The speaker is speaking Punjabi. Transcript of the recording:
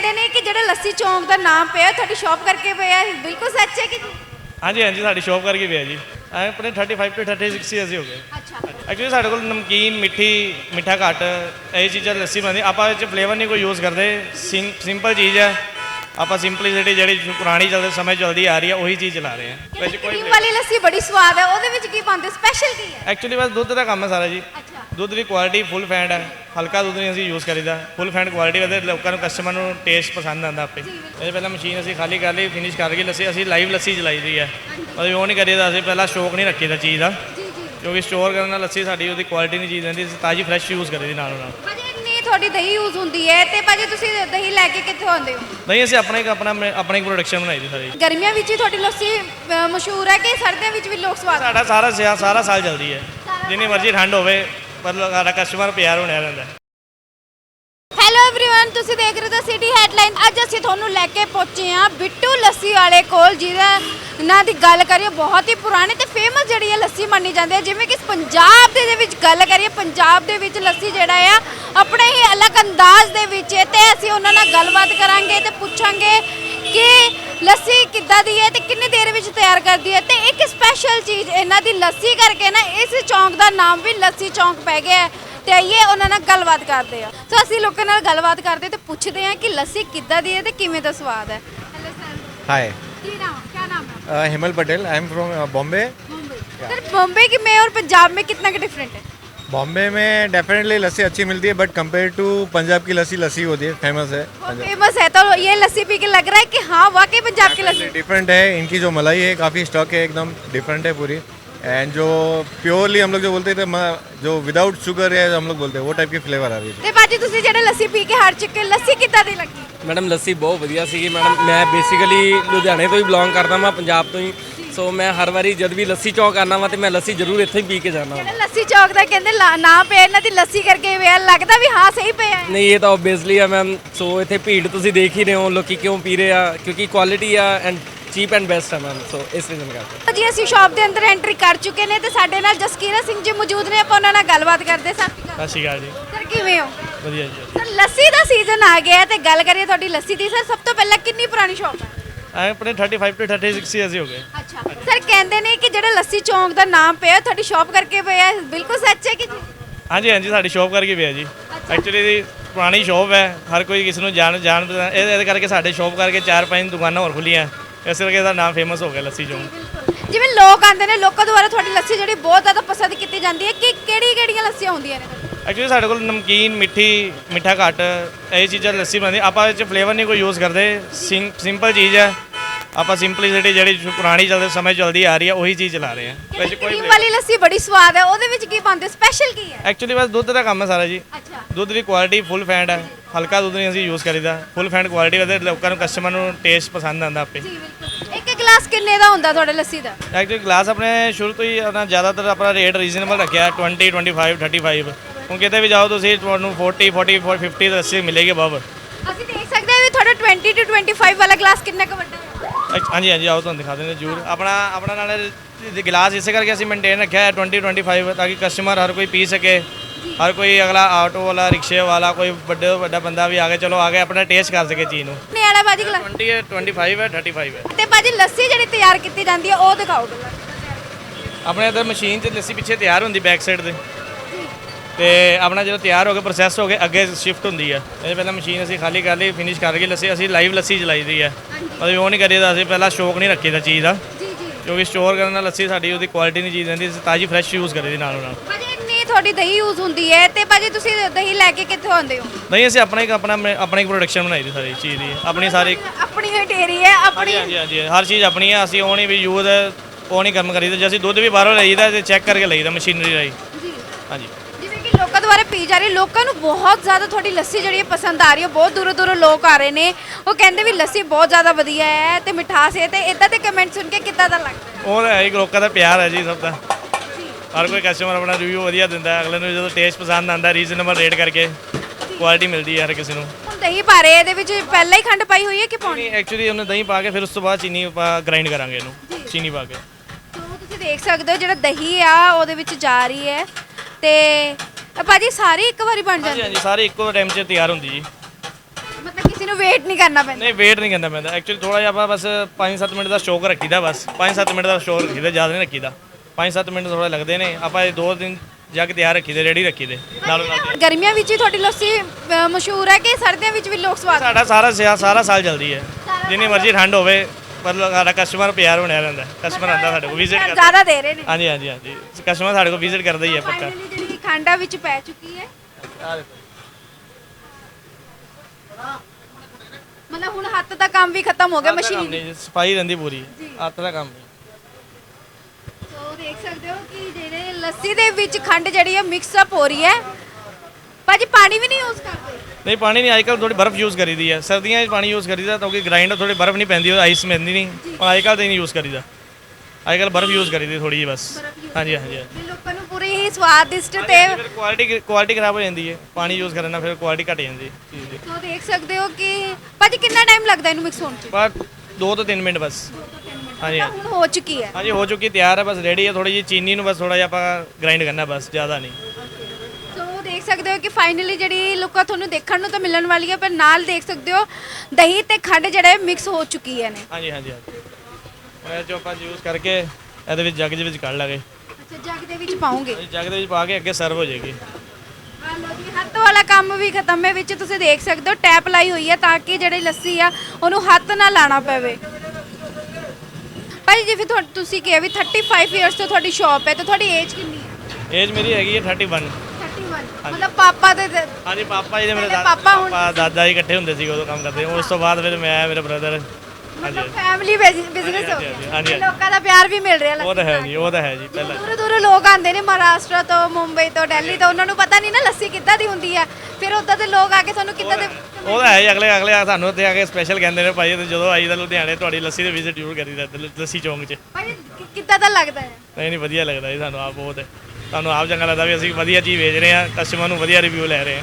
ਕਹਿੰਦੇ ਨੇ ਕਿ ਜਿਹੜਾ ਲੱਸੀ ਚੌਂਕ ਦਾ ਨਾਮ ਪਿਆ ਤੁਹਾਡੀ ਸ਼ਾਪ ਕਰਕੇ ਪਿਆ ਬਿਲਕੁਲ ਸੱਚ ਹੈ ਕਿ ਹਾਂਜੀ ਹਾਂਜੀ ਸਾਡੀ ਸ਼ੌਪ ਕਰਕੇ ਪਿਆ ਜੀ। ਐ ਆਪਣੇ 35 ਤੋਂ 30 60 ਅਸੀਂ ਹੋ ਗਏ। ਅੱਛਾ। ਐਕਚੁਅਲੀ ਸਾਡੇ ਕੋਲ ਨਮਕੀਨ ਮਿੱਠੀ ਮਿੱਠਾ ਘੱਟ ਇਹ ਚੀਜ਼ਾਂ ਲੱਸੀ ਬਣਦੀ ਆਪਾਂ ਇਹ 'ਚ ਫਲੇਵਰ ਨਹੀਂ ਕੋਈ ਯੂਜ਼ ਕਰਦੇ। ਸਿੰਪਲ ਚੀਜ਼ ਹੈ। ਆਪਾਂ ਸਿੰਪਲਿਸਿਟੀ ਜਿਹੜੀ ਪੁਰਾਣੀ ਚੱਲਦੇ ਸਮੇਂ ਚੱਲਦੀ ਆ ਰਹੀ ਹੈ ਉਹੀ ਚੀਜ਼ ਚਲਾ ਰਹੇ ਹਾਂ। ਵਿੱਚ ਕੋਈ ਵਾਲੀ ਲੱਸੀ ਬੜੀ ਸਵਾਦ ਹੈ ਉਹਦੇ ਵਿੱਚ ਕੀ ਪਾਉਂਦੇ ਸਪੈਸ਼ਲ ਕੀ ਹੈ? ਐਕਚੁਅਲੀ ਬਸ ਦੁੱਧ ਦਾ ਕੰਮ ਹੈ ਸਾਰਾ ਜੀ। ਅੱਛਾ। ਦੁੱਧ ਦੀ ਕੁਆਲਿਟੀ ਫੁੱਲ ਫੈਟ ਹੈ। ਹਲਕਾ ਦੁੱਧ ਨਹੀਂ ਅਸੀਂ ਯੂਜ਼ ਕਰੀਦਾ। ਫੁੱਲ ਫੈਟ ਕੁਆਲਿਟੀ ਵਧੇ ਲੋਕਾਂ ਨੂੰ ਕਸਟਮਰ ਨੂੰ ਟੇਸਟ ਪਸੰਦ ਆਉਂਦਾ ਆਪੇ। ਇਹ ਪਹਿਲਾਂ ਮਸ਼ੀਨ ਅਸੀਂ ਖਾਲੀ ਕਰ ਲਈ ਫਿਨਿਸ਼ ਕਰ ਗਈ ਲੱਸੀ ਅਸੀਂ ਲਾਈਵ ਲੱਸੀ ਚਲਾਈ ਦੀ ਹੈ। ਮਤਲਬ ਉਹ ਨਹੀਂ ਕਰੀਦਾ ਅਸੀਂ ਪਹਿਲਾਂ ਸਟੋਕ ਨਹੀਂ ਰੱਖੀਦਾ ਚੀਜ਼ ਦਾ। ਕਿਉਂਕਿ ਸਟੋਰ ਕਰਨ ਨਾਲ ਲੱਸੀ ਸਾਡੀ ਉਹਦੀ ਕੁਆਲਿਟੀ ਨਹੀਂ ਚੀਜ਼ ਰਹਿੰਦੀ ਅਸੀਂ ਤਾਜ਼ੀ ਫਰੈਸ਼ ਯੂਜ਼ ਕਰੀਦੀ ਨਾਲ ਨਾਲ। ਭਾਜੀ ਇੰਨੀ ਤੁਹਾਡੀ ਦਹੀਂ ਯੂਜ਼ ਹੁੰਦੀ ਹੈ ਤੇ ਭਾਜੀ ਤੁਸੀਂ ਦਹੀਂ ਲੈ ਕੇ ਕਿੱਥੋਂ ਆਉਂਦੇ ਹੋ? ਨਹੀਂ ਅਸੀਂ ਆਪਣਾ ਹੀ ਆਪਣਾ ਆਪਣੀ ਪ੍ਰੋਡਕਸ਼ਨ ਬਣਾਈ ਦੀ ਸਾਰੀ। ਗਰਮੀਆਂ ਵਿੱਚ ਹੀ ਤੁਹਾਡੀ ਲੱਸੀ ਮਸ਼ਹੂਰ ਹੈ ਕਿ ਸਰਦੀਆਂ ਵਿੱਚ ਵੀ ਲੋਕ ਸਵਾਦ ਸਾਡਾ ਸਾਰਾ ਸਿਆ- ਸਾਰਾ ਸਾਲ ਚੱਲਦੀ ਹੈ। ਜਿੰਨੀ ਮਰਜ਼ੀ ਠੰਡ ਹੋਵੇ ਪਰ ਸਾਡਾ ਕਸਟਮਰ ਪਿਆਰ ਹੋਣਾ ਰਹਿੰਦਾ ਹੈਲੋ एवरीवन ਤੁਸੀਂ ਦੇਖ ਰਹੇ ਹੋ ਸਿਟੀ ਹੈਡਲਾਈਨ ਅੱਜ ਅਸੀਂ ਤੁਹਾਨੂੰ ਲੈ ਕੇ ਪਹੁੰਚੇ ਹਾਂ ਬਿੱਟੂ ਲੱਸੀ ਵਾਲੇ ਕੋਲ ਜਿਹਦਾ ਨਾਂ ਦੀ ਗੱਲ ਕਰੀਏ ਬਹੁਤ ਹੀ ਪੁਰਾਣੀ ਤੇ ਫੇਮਸ ਜਿਹੜੀ ਹੈ ਲੱਸੀ ਮੰਨੀ ਜਾਂਦੀ ਹੈ ਜਿਵੇਂ ਕਿ ਪੰਜਾਬ ਦੇ ਦੇ ਵਿੱਚ ਗੱਲ ਕਰੀਏ ਪੰਜਾਬ ਦੇ ਵਿੱਚ ਲੱਸੀ ਜਿਹੜਾ ਆ ਆਪਣੇ ਹੀ ਅਲੱਗ ਅੰਦਾਜ਼ ਦੇ ਵਿੱਚ ਹੈ ਤੇ ਅਸੀਂ ਉਹਨਾਂ ਨਾਲ ਗੱਲਬਾਤ ਕਰਾਂਗੇ ਤੇ ਪੁੱਛਾਂਗੇ ਕਿ ਲੱਸੀ ਕਿੱਦਾਂ ਦੀ ਹੈ ਤੇ ਕਿੰਨੀ ਦੇਰ ਵਿੱਚ ਤਿਆਰ ਕਰਦੀ ਹੈ ਤੇ ਇੱਕ ਸਪੈਸ਼ਲ ਚੀਜ਼ ਇਹਨਾਂ ਦੀ ਲੱਸੀ ਕਰਕੇ ਨਾ ਇਸ ਚੌਂਕ ਦਾ ਨਾਮ ਵੀ ਲੱਸੀ ਚੌਂਕ ਪੈ ਗਿਆ ਹੈ ਤੇ ਆਈਏ ਉਹਨਾਂ ਨਾਲ ਗੱਲਬਾਤ ਕਰਦੇ ਆ ਸੋ ਅਸੀਂ ਲੋਕਾਂ ਨਾਲ ਗੱਲਬਾਤ ਕਰਦੇ ਤੇ ਪੁੱਛਦੇ ਆ ਕਿ ਲੱਸੀ ਕਿੱਦਾਂ ਦੀ ਹੈ ਤੇ ਕਿਵੇਂ ਦਾ ਸਵਾਦ ਹੈ ਹੈਲੋ ਸਰ हाय ਕੀ ਨਾਮ ਕੀ ਨਾਮ ਹੈ uh, Hemal Patel I am from Bombay Mumbai sir Bombay की में और पंजाब में कितना का डिफरेंट है बॉम्बे में डेफिनेटली लस्सी अच्छी मिलती है बट कंपेयर टू पंजाब की लस्सी लस्सी होती है फेमस है बहुत फेमस है तो ये लस्सी पी के लग रहा है कि हाँ वाकई पंजाब की लस्सी डिफरेंट है इनकी जो मलाई है काफ़ी स्टॉक है एकदम डिफरेंट है पूरी एंड जो प्योरली हम लोग जो बोलते थे म- जो विदाउट शुगर है हम लोग बोलते हैं वो टाइप की फ्लेवर आ रही है ਤੇ ਭਾਜੀ ਤੁਸੀਂ ਜਿਹੜੇ ਲੱਸੀ ਪੀ ਕੇ ਹਾਰ ਚੁੱਕੇ ਲੱਸੀ ਕਿੱਦਾਂ ਦੀ ਲੱਗੀ ਮੈਡਮ ਲੱਸੀ ਬਹੁਤ ਵਧੀਆ ਸੀਗੀ ਮੈਡਮ ਮੈਂ ਬੇਸਿਕਲੀ ਲੁਧਿਆਣੇ ਤੋਂ ਹੀ ਬਿਲੋਂਗ ਕਰਦਾ ਮੈਂ ਪੰਜਾਬ ਤੋਂ ਹੀ ਸੋ ਮੈਂ ਹਰ ਵਾਰੀ ਜਦ ਵੀ ਲੱਸੀ ਚੌਕ ਆਉਂਦਾ ਵਾਂ ਤੇ ਮੈਂ ਲੱਸੀ ਜ਼ਰੂਰ ਇੱਥੇ ਹੀ ਪੀ ਕੇ ਜਾਂਦਾ ਜਿਹੜਾ ਲੱਸੀ ਚੌਕ ਦਾ ਕਹਿੰਦੇ ਲਾ- ਨਾਂ ਪਿਆ ਇਹਨਾਂ ਦੀ ਲੱਸੀ ਕਰਕੇ ਪਿਆ। ਲੱਗਦਾ ਵੀ ਹਾਂ ਸਹੀ ਪਿਆ ਹੈ। ਨਹੀਂ ਇਹ ਤਾਂ ਓਬਵੀਅਸਲੀ ਆ ਮੈਮ ਸੋ ਇੱਥੇ ਭੀੜ ਤੁਸੀਂ ਦੇਖ ਹੀ ਰਹੇ ਹੋ ਲੋਕੀ ਕਿਉਂ ਪੀ ਰਹੇ ਆ? ਕਿਉਂਕਿ ਕੁਆਲਿਟੀ ਆ ਐਂਡ ਚੀਪ ਐਂਡ ਬੈਸਟ ਆ ਮੈਮ ਸੋ ਇਸ ਰੀਜ਼ਨ ਕਰਕੇ। ਜੀ ਅਸੀਂ ਸ਼ਾਪ ਦੇ ਅੰਦਰ ਐਂਟਰੀ ਕਰ ਚੁੱਕੇ ਨੇ ਤੇ ਸਾਡੇ ਨਾਲ ਜਸਕੀਰਾ ਸਿੰਘ ਜੀ ਮੌਜੂਦ ਨੇ। ਆਪਾਂ ਉਹਨਾਂ ਨਾਲ ਗੱਲਬਾਤ ਕਰਦੇ ਸਤਿ ਸ਼੍ਰੀ ਅਕਾਲ। ਸਤਿ ਸ਼੍ਰੀ ਅਕਾਲ ਜੀ। ਸਰ ਕਿਵੇਂ ਹੋ? ਵਧੀਆ ਜੀ ਸਰ ਲੱਸੀ ਦਾ ਸੀਜ਼ਨ ਆ ਗਿਆ ਹੈ ਤੇ ਗੱਲ ਕਰੀਏ ਤੁਹਾਡੀ ਲੱਸੀ ਦੀ। ਸਰ ਸਭ ਤੋਂ ਪਹਿਲਾਂ ਕਿੰਨੀ ਪੁਰਾਣੀ ਸ਼ਾਪ ਹੈ? ਐ ਆਪਣੇ 35 ਤੋਂ 30 60 ਅਸੀਂ ਹੋ ਗਏ। ਅੱਛਾ। ਸਰ ਕਹਿੰਦੇ ਨੇ ਕਿ ਜਿਹੜਾ ਲੱਸੀ ਚੌਂਕ ਦਾ ਨਾਮ ਪਿਆ ਤੁਹਾਡੀ ਸ਼ਾਪ ਕਰਕੇ ਪਿਆ ਬਿਲਕੁਲ ਸੱਚ ਹੈ ਕਿ ਜੀ? ਹਾਂਜੀ ਹਾਂਜੀ ਸਾਡੀ ਸ਼ੌਪ ਕਰਕੇ ਪਿਆ ਜੀ। ਐਕਚੁਅਲੀ ਦੀ ਪੁਰਾਣੀ ਸ਼ੌਪ ਹੈ ਹਰ ਕੋਈ ਕਿਸੇ ਨੂੰ ਜਾਣ ਜਾਣ ਪਛਾਣ- ਇਹ ਇਹਦੇ ਕਰਕੇ ਸਾਡੇ ਸ਼ੌਪ ਕਰਕੇ ਚਾਰ ਪੰਜ ਦੁਕਾਨਾਂ ਹੋਰ ਖੁੱਲੀਆਂ। ਇਸ ਕਰਕੇ ਇਹਦਾ ਨਾਮ ਫੇਮਸ ਹੋ ਗਿਆ ਲੱਸੀ ਚੌਂਕ। ਜਿਵੇਂ ਲੋਕ ਆਉਂਦੇ ਨੇ ਲੋਕਾਂ ਦੁਆਰਾ ਤੁਹਾਡੀ ਲੱਸੀ ਜਿਹੜੀ ਬਹੁਤ ਜ਼ਿਆਦਾ ਪਸੰਦ ਕੀਤੀ ਜਾਂਦੀ ਹੈ ਕਿ ਕਿਹੜੀ ਕਿਹੜੀਆਂ ਲੱਸੀਆਂ ਹੁੰਦੀਆਂ ਨੇ? ਐਕਚੁਅਲੀ ਸਾਡੇ ਕੋਲ ਨਮਕੀਨ ਮਿੱਠੀ ਮਿੱਠਾ ਘੱਟ ਇਹ ਚੀਜ਼ਾਂ ਲੱਸੀ ਬਣਦੀ ਆਪਾਂ ਇਹ 'ਚ ਫਲੇਵਰ ਨਹੀਂ ਕੋਈ ਯੂਜ਼ ਕਰਦੇ। ਸਿੰਪਲ ਚੀਜ਼ ਹੈ ਆਪਾਂ ਸਿੰਪਲਿਸਿਟੀ ਜਿਹੜੀ ਪੁਰਾਣੀ ਚੱਲਦੇ ਸਮੇਂ ਚੱਲਦੀ ਆ ਰਹੀ ਹੈ ਉਹੀ ਚੀਜ਼ ਚਲਾ ਰਹੇ ਹਾਂ ਵਿੱਚ ਕੋਈ ਕਰੀਮ ਵਾਲੀ ਲੱਸੀ ਬੜੀ ਸਵਾਦ ਹੈ ਉਹਦੇ ਵਿੱਚ ਕੀ ਪਾਉਂਦੇ? ਸਪੈਸ਼ਲ ਕੀ ਹੈ ਐਕਚੁਅਲੀ ਬਸ ਦੁੱਧ ਦਾ ਕੰਮ ਹੈ ਸਾਰਾ ਜੀ। ਅੱਛਾ। ਦੁੱਧ ਦੀ ਕੁਆਲਿਟੀ ਫੁੱਲ ਫੈਟ ਹੈ ਹਲਕਾ ਦੁੱਧ ਨਹੀਂ ਅਸੀਂ ਯੂਜ਼ ਕਰੀਦਾ। ਫੁੱਲ ਫੈਟ ਕੁਆਲਿਟੀ ਵਧੇ ਲੋਕਾਂ ਨੂੰ ਕਸਟਮਰ ਨੂੰ ਟੇਸਟ ਪਸੰਦ ਆਉਂਦਾ ਆਪੇ। ਜੀ ਬਿਲਕੁਲ। ਇੱਕ ਗਲਾਸ ਕਿੰਨੇ ਦਾ ਹੁੰਦਾ ਤੁਹਾਡੇ ਲੱਸੀ ਦਾ? ਐਕਚੁਅਲੀ ਗਲਾਸ ਆਪਣੇ ਸ਼ੁਰੂ ਤੋਂ ਹੀ ਆਪਣਾ ਜ਼ਿਆਦਾਤਰ ਆਪਣਾ ਰੇਟ ਰੀਜ਼ਨੇਬਲ ਰੱਖਿਆ 20 25 35 ਹੁਣ ਕਿਤੇ ਵੀ ਜਾਓ ਤੁਸੀਂ ਤੁਹਾਨੂੰ 40 40 50 ਦਾ ਲੱਸੀ ਮਿਲੇਗੀ ਅਬਵ ਅਸੀਂ ਦੇਖ ਸਕਦੇ ਹਾਂ ਵੀ ਤੁਹਾਡਾ 20 ਤੋਂ 25 ਵਾਲਾ ਗਲਾਸ ਕਿੰਨਾ ਕੁ ਵੱਡਾ ਹੈ। ਹਾਂਜੀ ਹਾਂਜੀ ਆਓ ਤੁਹਾਨੂੰ ਦਿਖਾ ਦਿੰਦੇ ਜ਼ਰੂਰ। ਆਪਣਾ ਆਪਣਾ ਨਾਲ ਗਲਾਸ ਇਸੇ ਕਰਕੇ ਅਸੀਂ ਮੇਨਟੇਨ ਰੱਖਿਆ ਹੈ 20 25 ਤਾਂ ਕਿ ਕਸਟਮਰ ਹਰ ਕੋਈ ਪੀ ਸਕੇ। ਹਰ ਕੋਈ ਅਗਲਾ ਆਟੋ ਵਾਲਾ ਰਿਕਸ਼ੇ ਵਾਲਾ ਕੋਈ ਵੱਡੇ ਵੱਡਾ ਬੰਦਾ ਵੀ ਆ ਕੇ ਚਲੋ ਆ ਕੇ ਆਪਣਾ ਟੇਸਟ ਕਰ ਸਕੇ ਚੀਜ਼ ਨੂੰ। ਕਿੰਨੇ ਵਾਲਾ ਭਾਜੀ ਗਲਾਸ 20 ਹੈ 25 ਹੈ 35 ਹੈ। ਤੇ ਭਾਜੀ ਲੱਸੀ ਜਿਹੜੀ ਤਿਆਰ ਕੀਤੀ ਜਾਂਦੀ ਹੈ ਉਹ ਦਿਖਾਓ ਗਲਾਸ ਆਪਣੇ ਇੱਧਰ ਮਸ਼ੀਨ 'ਚ ਲੱਸੀ ਪਿੱਛੇ ਤਿਆਰ ਹੁੰਦੀ ਬੈਕ ਸਾਈਡ ਤੇ। ਤੇ ਆਪਣਾ ਜਦੋਂ ਤਿਆਰ ਹੋ ਕੇ ਪ੍ਰੋਸੈਸ ਹੋ ਕੇ ਅੱਗੇ ਸ਼ਿਫਟ ਹੁੰਦੀ ਹੈ ਇਹ ਪਹਿਲਾਂ ਮਸ਼ੀਨ ਅਸੀਂ ਖਾਲੀ ਕਰ ਲਈ ਫਿਨਿਸ਼ ਕਰ ਕੇ ਲੱਸੀ ਅਸੀਂ ਲਾਈਵ ਲੱਸੀ ਚਲਾਈ ਦੀ ਹੈ ਮਤਲਬ ਉਹ ਨਹੀਂ ਕਰੀਦਾ ਅਸੀਂ ਪਹਿਲਾਂ ਸਟੋਕ ਨਹੀਂ ਰੱਖੀਦਾ ਚੀਜ਼ ਦਾ। ਕਿਉਂਕਿ ਸਟੋਰ ਕਰਨ ਨਾਲ ਲੱਸੀ ਸਾਡੀ ਉਹਦੀ ਕੁਆਲਿਟੀ ਨਹੀਂ ਚੀਜ਼ ਰਹਿੰਦੀ ਅਸੀਂ ਤਾਜ਼ੀ ਫਰੈਸ਼ ਯੂਜ਼ ਕਰੀਦੀ ਨਾਲ ਨਾਲ। ਭਾਜੀ ਇੰਨੀ ਤੁਹਾਡੀ ਦਹੀਂ ਯੂਜ਼ ਹੁੰਦੀ ਹੈ ਤੇ ਭਾਜੀ ਤੁਸੀਂ ਦਹੀਂ ਲੈ ਕੇ ਕਿੱਥੋਂ ਆਉਂਦੇ ਹੋ? ਨਹੀਂ ਅਸੀਂ ਆਪਣਾ ਹੀ ਆਪਣਾ ਆਪਣੀ ਪ੍ਰੋਡਕਸ਼ਨ ਬਣਾਈ ਦੀ ਸਾਰੀ ਚੀਜ਼ ਦੀ ਆਪਣੀ ਸਾਰੀ ਆਪਣੀ ਹੀ ਡੇਰੀ ਹੈ ਆਪਣੀ। ਹਾਂਜੀ ਹਾਂਜੀ ਹਰ ਚੀਜ਼ ਆਪਣੀ ਹੈ ਅਸੀਂ ਉਹ ਨਹੀਂ ਵੀ ਯੂਜ਼ ਉਹ ਨਹੀਂ ਕੰਮ ਕਰੀਦਾ। ਜੇ ਅਸੀਂ ਦੁੱਧ ਵੀ ਬਾਹਰੋਂ ਲਈਦਾ ਤੇ ਚੈੱਕ ਕਰਕੇ ਲਈਦਾ ਮਸ਼ੀਨਰੀ ਰਾਈ ਜੀ। ਹਾਂਜੀ। ਦੁਆਰਾ ਪੀ ਜਾ ਰਹੀ ਲੋਕਾਂ ਨੂੰ ਬਹੁਤ ਜ਼ਿਆਦਾ ਤੁਹਾਡੀ ਲੱਸੀ ਜਿਹੜੀ ਹੈ ਪਸੰਦ ਆ ਰਹੀ ਹੈ ਬਹੁਤ ਦੂਰੋਂ ਦੂਰੋਂ ਲੋਕ ਆ ਰਹੇ ਨੇ। ਉਹ ਕਹਿੰਦੇ ਵੀ ਲੱਸੀ ਬਹੁਤ ਜ਼ਿਆਦਾ ਵਧੀਆ ਹੈ ਤੇ ਮਿਠਾਸ ਹੈ ਤੇ ਇਦਾਂ ਦੇ ਕਮੈਂਟ ਸੁਣ ਕੇ ਕਿੱਦਾਂ ਦਾ ਲੱਗਦਾ? ਉਹ ਹੈ ਹੀ ਲੋਕਾਂ ਦਾ ਪਿਆਰ ਹੈ ਜੀ ਸਭ ਦਾ। ਹਰ ਕੋਈ ਕਸਟਮਰ ਆਪਣਾ ਰਿਵਿਊ ਵਧੀਆ ਦਿੰਦਾ ਹੈ ਅਗਲੇ ਨੂੰ ਜਦੋਂ ਟੇਸਟ ਪਸੰਦ ਆਉਂਦਾ ਰੀਜ਼ਨੇਬਲ ਰੇਟ ਕਰਕੇ ਕੁਆਲਿਟੀ ਮਿਲਦੀ ਹੈ ਹਰ ਕਿਸੇ ਨੂੰ। ਹੁਣ ਦਹੀਂ ਪਾ ਰਹੇ ਇਹਦੇ ਵਿੱਚ ਪਹਿਲਾਂ ਹੀ ਖੰਡ ਪਾਈ ਹੋਈ ਹੈ ਕਿ ਪਾਉਣੀ ਨਹੀਂ ਐਕਚੁਅਲੀ ਉਹਨੇ ਦਹੀਂ ਪਾ ਕੇ ਫਿਰ ਉਸ ਤੋਂ ਬਾਅਦ ਚੀਨੀ ਆਪਾਂ ਗ੍ਰਾਈਂਡ ਕਰਾਂਗੇ ਇਹਨੂੰ ਚੀਨੀ ਪਾ ਕੇ। ਤੁਸੀਂ ਦੇਖ ਸਕਦੇ ਹੋ ਜਿਹੜਾ ਦਹੀਂ ਆ ਉਹਦੇ ਵਿੱਚ ਜਾ ਰਹੀ ਹੈ ਤੇ ਅ ਭਾਜੀ ਸਾਰੀ ਇੱਕ ਵਾਰੀ ਬਣ ਹਾਂਜੀ ਜਾਂਦੀ। ਹਾਂਜੀ ਸਾਰੇ ਇੱਕੋ ਟਾਈਮ 'ਚ ਤਿਆਰ ਹੁੰਦੀ ਜੀ। ਮਤਲਬ ਕਿਸੇ ਨੂੰ ਵੇਟ ਨਹੀਂ ਕਰਨਾ ਪੈਂਦਾ। ਨਹੀਂ ਵੇਟ ਨਹੀਂ ਕਰਨਾ ਪੈਂਦਾ। ਐਕਚੁਅਲੀ ਥੋੜਾ ਜਿਹਾ ਆਪਾਂ ਬਸ 5-7 ਮਿੰਟ ਦਾ ਸਟੋਕ ਰੱਖੀਦਾ ਬਸ। 5-7 ਮਿੰਟ ਦਾ ਸਟੋਕ ਰੱਖੀਦਾ ਜ਼ਿਆਦਾ ਨਹੀਂ ਰੱਖੀਦਾ। 5-7 ਮਿੰਟ ਥੋੜਾ ਲੱਗਦੇ ਨੇ। ਆਪਾਂ ਇਹ ਦੋ ਦਿਨ ਜੱਗ ਤਿਆਰ ਰੱਖੀਦੇ ਰੈਡੀ ਰੱਖੀਦੇ। ਨਾਲੋਂ ਨਾਲ ਤਿਆਰ। ਗਰਮੀਆਂ ਵਿੱਚ ਹੀ ਤੁਹਾਡੀ ਲੱਸੀ ਅ, ਮਸ਼ਹੂਰ ਹੈ ਕਿ ਸਰਦੀਆਂ ਵਿੱਚ ਵੀ ਲੋਕ ਸਵਾਦ ਸਾਡਾ ਸਾਰਾ ਸਿਆ- ਸਾਰਾ ਸਾਲ ਚੱਲਦੀ ਹੈ। ਜਿੰਨੀ ਮਰਜ਼ੀ ਠੰਡ ਹੋਵੇ ਪਰ ਸਾਡਾ ਕਸਟਮਰ ਪਿਆਰ ਬਣਿਆ ਰਹਿੰਦਾ। ਕਸਟਮਰ ਆਂਦਾ ਸਾਡੇ ਕੋਲ ਵਿਜ਼ਿਟ ਕਰਦਾ। ਜ਼ਿਆਦਾ ਦੇ ਰਹੇ ਨੇ। ਹਾਂਜੀ ਹਾਂਜੀ ਹਾਂਜੀ। ਕਸਟਮਰ ਸਾਡੇ ਕੋਲ ਵਿਜ਼ਿਟ ਕਰਦਾ ਹੀ ਹੈ ਪੱਕਾ। ਫਾਈਨਲੀ ਜਿਹੜੀ ਖਾਂਡਾ ਵਿੱਚ ਪੈ ਚੁੱਕੀ ਹੈ। ਮਤਲਬ ਹੁਣ ਹੱਥ ਦਾ ਕੰਮ ਵੀ ਖਤਮ ਹੋ ਗਿਆ ਮਸ਼ੀਨ ਨਹੀਂ ਸਫ਼ਾਈ ਰਹਿੰਦੀ ਪੂਰੀ। ਹੱਥ ਦਾ ਕੰਮ ਨਹੀਂ। ਸੋ ਦੇਖ ਸਕਦੇ ਹੋ ਕਿ ਜਿਹੜੇ ਲੱਸੀ ਦੇ ਵਿੱਚ ਖੰਡ ਜਿਹੜੀ ਹੈ ਮਿਕਸ ਅਪ ਹੋ ਰਹੀ ਹੈ। ਭਾਜੀ ਪਾਣੀ ਵੀ ਨਹੀਂ ਯੂਜ਼ ਕਰਦੇ? ਨਹੀਂ ਪਾਣੀ ਨਹੀਂ ਅੱਜਕੱਲ ਥੋੜੀ ਬਰਫ਼ ਯੂਜ਼ ਕਰੀਦੀ ਹੈ। ਸਰਦੀਆਂ 'ਚ ਪਾਣੀ ਯੂਜ਼ ਕਰੀਦਾ ਕਿਉਂਕਿ ਗ੍ਰਾਈਂਡਰ ਥੋੜੀ ਬਰਫ਼ ਨਹੀਂ ਪੈਂਦੀ ਉਹ ਆਈਸ ਪੈਂਦੀ ਨਹੀਂ। ਪਰ ਅੱਜਕੱਲ ਤਾਂ ਨਹੀਂ ਯੂਜ਼ ਕਰੀਦਾ। ਅੱਜਕੱਲ ਬਰਫ਼ ਯੂਜ਼ ਕਰੀਦੀ ਥੋੜੀ ਜਿਹੀ ਬਸ। ਹਾਂਜੀ ਹਾਂਜੀ ਹਾਂਜੀ। ਵੀ ਲੋਕਾਂ ਨੂੰ ਪੂਰੀ ਹੀ ਸਵਾਦਿਸ਼ਟ ਤੇ ਫਿਰ ਕੁਆਲਿਟੀ ਕੁਆਲਿਟੀ ਖਰਾਬ ਹੋ ਜਾਂਦੀ ਹੈ। ਪਾਣੀ ਯੂਜ਼ ਕਰਨ ਨਾਲ ਫਿਰ ਕੁਆਲਿਟੀ ਘਟ ਜਾਂਦੀ ਹੈ ਚੀਜ਼ ਦੀ। ਸੋ ਦੇਖ ਸਕਦੇ ਹੋ ਕਿ ਭਾਜੀ ਕਿੰਨਾ ਟਾਈਮ ਲੱਗਦਾ ਇਹਨੂੰ ਮਿਕਸ ਹੋਣ 'ਚ? ਪਰ 2 ਤੋਂ 3 ਮਿੰਟ ਬਸ। ਹਾਂਜੀ ਹਾਂਜੀ। ਹੁਣ ਹੋ ਚੁੱਕੀ ਹੈ। ਹਾਂਜੀ ਹੋ ਚੁੱਕੀ ਤਿਆਰ ਹੈ ਬਸ ਰੈਡੀ ਹੈ। ਥੋੜੀ ਜਿਹੀ ਚੀਨੀ ਨੂੰ ਬਸ ਥੋੜਾ ਜਿਹਾ ਆਪਾਂ ਗ੍ਰਾਈਂਡ ਕਰਨਾ ਬਸ ਜ਼ਿਆਦਾ ਨਹੀਂ। ਸੋ ਦੇਖ ਸਕਦੇ ਹੋ ਕਿ ਫਾਈਨਲੀ ਜਿਹੜੀ ਲੁੱਕਾ ਤੁਹਾਨੂੰ ਦੇਖਣ ਨੂੰ ਤਾਂ ਮਿਲਣ ਵਾਲੀ ਹੈ ਪਰ ਨਾਲ ਦੇਖ ਸਕਦੇ ਹੋ ਦਹੀਂ ਤੇ ਖੰਡ ਜਿਹੜੇ ਮਿਕਸ ਹੋ ਚੁੱਕੀ ਹੈ ਨੇ। ਹਾਂਜੀ ਹਾਂਜੀ ਹਾਂਜੀ। ਇਹ 'ਚੋਂ ਆਪਾਂ ਯੂਜ਼ ਕਰਕੇ ਇਹਦੇ ਵਿੱਚ ਜੱਗ ਦੇ ਵਿੱਚ ਕੱਢ ਲਾਂਗੇ। ਅੱਛਾ ਜੱਗ ਦੇ ਵਿੱਚ ਪਾਉਂਗੇ? ਜੱਗ ਦੇ ਵਿੱਚ ਪਾ ਕੇ ਅੱਗੇ ਸਰਵ ਹੋ ਜਾਏਗੀ। ਆ ਲਓ ਜੀ ਹੱਥ ਵਾਲਾ ਕੰਮ ਵੀ ਖਤਮ ਹੈ ਵਿੱਚ ਤੁਸੀਂ ਦੇਖ ਸਕਦੇ ਹੋ ਟੈਪ ਲਾਈ ਹੋਈ ਹੈ ਤਾਂ ਕਿ ਜਿਹੜੀ ਲੱਸੀ ਆ ਉਹਨੂੰ ਹੱਥ ਨਾਲ ਲਾਣਾ ਪਵੇ। ਭਾਈ ਜੀ ਫਿਰ ਤੁਹਾ- ਤੁਸੀਂ ਕਿਹਾ ਵੀ 35 ਇਅਰਸ ਤੋਂ ਤੁਹਾਡੀ ਸ਼ਾਪ ਹੈ ਤੇ ਤੁਹਾਡੀ ਏਜ ਕਿੰਨੀ ਹੈ? ਏਜ ਮੇਰੀ ਹੈਗੀ ਹੈ 31 31 ਮਤਲਬ ਪਾਪਾ ਦੇ ਦੇ- ਹਾਂਜੀ ਪਾਪਾ ਜੀ ਦੇ ਮੇਰੇ ਪਹਿਲੇ ਦਾ- ਪਾਪਾ ਹੁਣ- ਦਾਦਾ ਜੀ ਇਕੱਠੇ ਹੁੰਦੇ ਸੀ ਉਦੋਂ ਕੰਮ ਕਰਦੇ। ਉਸ ਤੋਂ ਬਾਅਦ ਫਿਰ ਮੈਂ ਮੇਰੇ ਬ੍ਰਦਰ ਮਤਲਬ ਫੈਮਿਲੀ ਬਿਜ਼ਨਸ ਹੋ ਹਾਂਜੀ, ਗਿਆ। ਹਾਂਜੀ, ਹਾਂਜੀ। ਲੋਕਾਂ ਦਾ ਪਿਆਰ ਵੀ ਮਿਲ ਰਿਹਾ ਉਹ ਤਾਂ ਹੈ ਜੀ ਉਹ ਤਾਂ ਹੈ ਜੀ ਪਹਿਲਾਂ ਦੂਰੋਂ ਦੂਰੋਂ ਲੋਕ ਆਉਂਦੇ ਨੇ ਮਹਾਰਾਸ਼ਟਰ ਤੋਂ ਮੁੰਬਈ ਤੋਂ ਦਿੱਲੀ ਤੋਂ ਉਹਨਾਂ ਨੂੰ ਪਤਾ ਨਹੀਂ ਨਾ ਲੱਸੀ ਕਿੱਦਾਂ ਦੀ ਹੁੰਦੀ ਹੈ ਫਿਰ ਉੱਦਾਂ ਦੇ ਲੋਕ ਆ ਕੇ ਤੁਹਾਨੂੰ ਕਿੱਦਾਂ ਦੇ ਉਹ ਤਾਂ ਹੈ ਜੀ ਅਗਲੇ ਅਗਲੇ ਆ ਸਾਨੂੰ ਇੱਥੇ ਆ ਕੇ ਸਪੈਸ਼ਲ ਕਹਿੰਦੇ ਨੇ ਭਾਈ ਤੇ ਜਦੋਂ ਆਈਦਾ ਲੁਧਿਆਣੇ ਤੁਹਾਡੀ ਲੱਸੀ ਦੇ ਵਿਜ਼ਿਟ ਜ਼ਰੂਰ ਕਰੀਦਾ ਇੱਥੇ ਲੱਸੀ ਚੌਂਕ 'ਚ। ਭਾਈ ਕਿ- ਕਿੱਦਾਂ ਦਾ ਲੱਗਦਾ ਹੈ? ਨਹੀਂ ਨਹੀਂ ਵਧੀਆ ਲੱਗਦਾ ਜੀ ਸਾਨੂੰ ਆਪ ਬਹੁਤ। ਸਾਨੂੰ ਆਪ ਚੰਗਾ ਲੱਗਦਾ ਵੀ ਅਸੀਂ ਵਧੀਆ ਚੀਜ਼ ਵੇਚ ਰਹੇ ਹਾਂ ਕਸਟਮਰ ਨੂੰ ਵਧੀਆ ਰਿਵਿਊ ਲੈ ਰਹੇ ਹਾਂ।